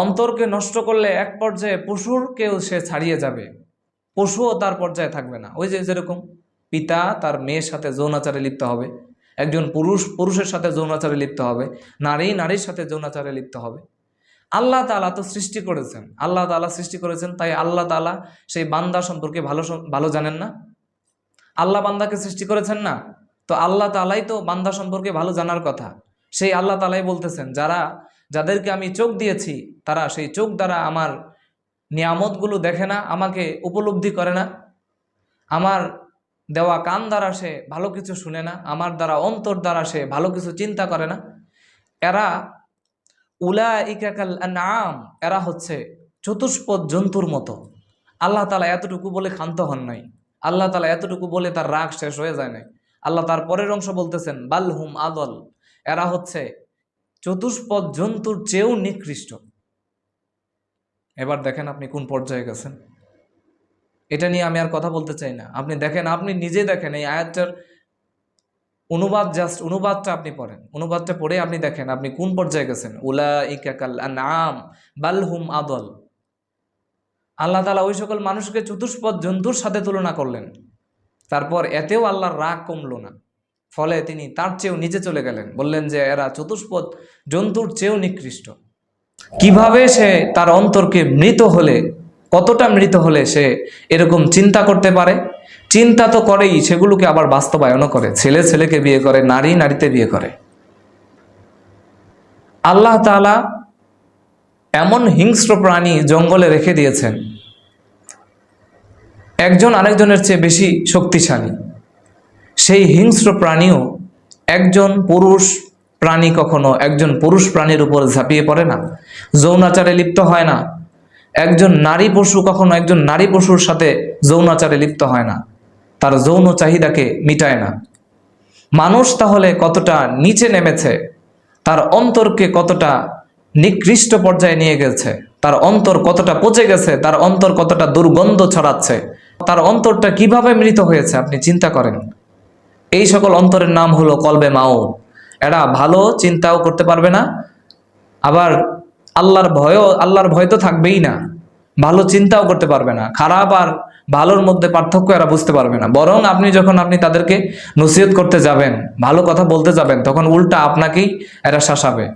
অন্তরকে নষ্ট করলে এক পর্যায়ে পশুরকেও সে ছাড়িয়ে যাবে। পশুও তার পর্যায়ে থাকবে না। ওই যে যেরকম পিতা তার মেয়ের সাথে যৌনাচারে লিপ্ত হবে, একজন পুরুষ, পুরুষের সাথে যৌনাচারে লিপ্ত হবে, নারী, নারীর সাথে যৌনাচারে লিপ্ত হবে। আল্লাহ তালা তো সৃষ্টি করেছেন। আল্লাহ তালা সৃষ্টি করেছেন, তাই আল্লাহ তালা সেই বান্দা সম্পর্কে ভালো ভালো জানেন না। আল্লাহ বান্দাকে সৃষ্টি করেছেন না? তো আল্লাহ তালাই তো বান্দা সম্পর্কে ভালো জানার কথা। সেই আল্লাহ তালাই বলতেছেন, যারা যাদেরকে আমি চোখ দিয়েছি, তারা সেই চোখ দ্বারা আমার নিয়ামতগুলো দেখে না, আমাকে উপলব্ধি করে না। আমার দেওয়া কান দ্বারা সে ভালো কিছু শুনে না, আমার দ্বারা অন্তর দ্বারা সে ভালো কিছু চিন্তা করে না। এরা উলা ইকাকাল নাম এরা হচ্ছে চতুষ্পদ জন্তুর মতো। আল্লাহ তালা এতটুকু বলে ক্ষান্ত হন নাই। আল্লাহ তালা এতটুকু বলে তার রাগ শেষ হয়ে যায় নাই। আল্লাহ তার পরের অংশ বলতেছেন, বাল হুম আদল। এরা হচ্ছে চতুষ্পদ জন্তুর চেয়েও নিকৃষ্ট। এবার দেখেন আপনি কোন পর্যায়ে গেছেন। এটা নিয়ে আমি আর কথা বলতে চাই না। আপনি দেখেন, আপনি নিজে দেখেন, এই আয়াতটার অনুবাদ জাস্ট অনুবাদটা আপনি পড়েন। অনুবাদটা পড়ে আপনি দেখেন, আপনি কোন পর্যায়ে গেছেন? উলা ইকাকাল আনাম বাল হুম আদল। আল্লাহ তালা ওই সকল মানুষকে চতুষ্পদ জন্তুর সাথে তুলনা করলেন। তারপর এতেও আল্লাহর রাগ কমলো না। ফলে তিনি তার চেয়েও নিচে চলে গেলেন। বললেন যে, এরা চতুষ্পদ, জন্তুর চেয়েও নিকৃষ্ট। কীভাবে সে তার অন্তরকে মৃত হলে, কতটা মৃত হলে সে এরকম চিন্তা করতে পারে? চিন্তা তো করেই, সেগুলোকে আবার বাস্তবায়নও করে। ছেলে ছেলেকে বিয়ে করে, নারী নারীতে বিয়ে করে। আল্লাহ তাআলা এমন হিংস্র প্রাণী জঙ্গলে রেখে দিয়েছেন। একজন আরেকজনের চেয়ে বেশি শক্তিশালী। সেই হিংস্র প্রাণীও একজন পুরুষ প্রাণী কখনো একজন পুরুষ প্রাণীর উপর ঝাঁপিয়ে পড়ে না, যৌনাচারে লিপ্ত হয় না। একজন নারী পশু কখনো একজন নারী পশুর সাথে যৌনাচারে লিপ্ত হয় না, তার যৌন চাহিদাকে মিটায় না। মানুষ তাহলে কতটা নিচে নেমেছে, তার অন্তরকে কতটা নিকৃষ্ট পর্যায়ে নিয়ে গেছে, তার অন্তর কতটা পচে গেছে, তার অন্তর কতটা দুর্গন্ধ ছড়াচ্ছে, তার অন্তরটা কীভাবে মৃত হয়েছে, আপনি চিন্তা করেন। এই সকল অন্তরের নাম হলো কলবে মাও এরা ভালো চিন্তাও করতে পারবে না, আবার আল্লাহর ভয়ও, আল্লাহর ভয় তো থাকবেই না। ভালো চিন্তাও করতে পারবে না, খারাপ আর ভালোর মধ্যে পার্থক্য এরা বুঝতে পারবে না। বরং আপনি যখন আপনি তাদেরকে নসিহত করতে যাবেন, ভালো কথা বলতে যাবেন, তখন উল্টা আপনাকেই এরা শাসাবে।